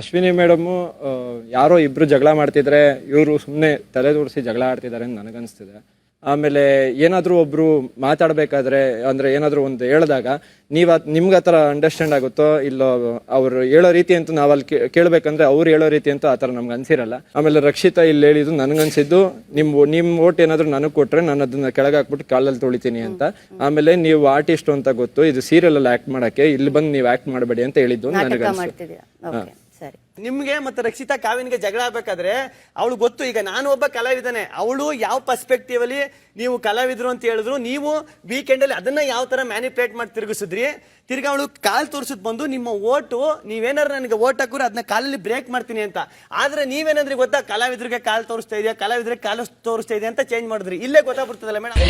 Ashwini madam ಯಾರೋ ಇಬ್ರು ಜಗಳ ಮಾಡ್ತಿದ್ರೆ ಇವರು ಸುಮ್ಮನೆ ತಲೆ ತೋರಿಸಿ ಜಗಳ ಆಡ್ತಿದ್ದಾರೆ ಅಂತ ನನಗನ್ಸ್ತಿದೆ. ಆಮೇಲೆ ಏನಾದರೂ ಒಬ್ರು ಮಾತಾಡಬೇಕಾದ್ರೆ ಅಂದ್ರೆ ಏನಾದರೂ ಒಂದು ಹೇಳಿದಾಗ ನೀವು ನಿಮ್ಗೆ ಆ ಥರ ಅಂಡರ್ಸ್ಟ್ಯಾಂಡ್ ಆಗುತ್ತೋ ಇಲ್ಲೋ ಅವ್ರು ಹೇಳೋ ರೀತಿ ಅಂತೂ ನಾವು ಅಲ್ಲಿ ಕೇಳಬೇಕಂದ್ರೆ ಅವ್ರು ಹೇಳೋ ರೀತಿ ಅಂತೂ ಆ ಥರ ನಮ್ಗೆ ಅನ್ಸಿರಲ್ಲ. ಆಮೇಲೆ ರಕ್ಷಿತಾ ಇಲ್ಲಿ ಹೇಳಿದ್ದು ನನಗನ್ಸಿದ್ದು ನಿಮ್ಮ ನಿಮ್ಮ ಓಟ್ ಏನಾದರೂ ನನಗೆ ಕೊಟ್ರೆ ನಾನು ಅದನ್ನ ಕೆಳಗೆ ಹಾಕ್ಬಿಟ್ಟು ಕಾಲಲ್ಲಿ ತೊಳಿತೀನಿ ಅಂತ. ಆಮೇಲೆ ನೀವು ಆರ್ಟಿಸ್ಟ್ ಅಂತ ಗೊತ್ತು ಇದು ಸೀರಿಯಲ್ ಅಲ್ಲಿ ಆಕ್ಟ್ ಮಾಡಕ್ಕೆ ಇಲ್ಲಿ ಬಂದು ನೀವು ಆಕ್ಟ್ ಮಾಡಬೇಡಿ ಅಂತ ಹೇಳಿದ್ದು ನನಗೆ ಸರಿ. ನಿಮ್ಗೆ ಮತ್ತೆ ರಕ್ಷಿತಾ ಕಾವಿನ್ಗೆ ಜಗಳ ಆಗ್ಬೇಕಾದ್ರೆ ಅವಳು ಗೊತ್ತು ಈಗ ನಾನು ಒಬ್ಬ ಕಲಾವಿದನೆ ಅವಳು ಯಾವ ಪರ್ಸ್ಪೆಕ್ಟಿವ್ ಅಲ್ಲಿ ನೀವು ಕಲಾವಿದ್ರು ಅಂತ ಹೇಳಿದ್ರು ನೀವು ವೀಕೆಂಡ್ ಅಲ್ಲಿ ಅದನ್ನ ಯಾವ ತರ ಮ್ಯಾನಿಪುಲೇಟ್ ಮಾಡಿ ತಿರುಗಿಸಿದ್ರಿ ತಿರ್ಗಾ ಅವಳು ಕಾಲ್ ತೋರಿಸಿದ್ ಬಂದು ನಿಮ್ಮ ಓಟು ನೀವೇನಾದ್ರು ನನಗೆ ಓಟ್ ಹಾಕಿದ್ರೆ ಅದನ್ನ ಕಾಲಲ್ಲಿ ಬ್ರೇಕ್ ಮಾಡ್ತೀನಿ ಅಂತ. ಆದ್ರೆ ನೀವೇನಂದ್ರೆ ಗೊತ್ತಾ ಕಲಾವಿದ್ರಿಗೆ ಕಾಲ್ ತೋರಿಸ್ತಾ ಇದೆಯಾ ಕಲಾವಿದ್ರಿಗೆ ಕಾಲು ತೋರಿಸ್ತಾ ಇದೆಯಾ ಅಂತ ಚೇಂಜ್ ಮಾಡಿದ್ರಿ. ಇಲ್ಲೇ ಗೊತ್ತಾಗ್ಬಿಡ್ತದಲ್ಲ ಮೇಡಮ್?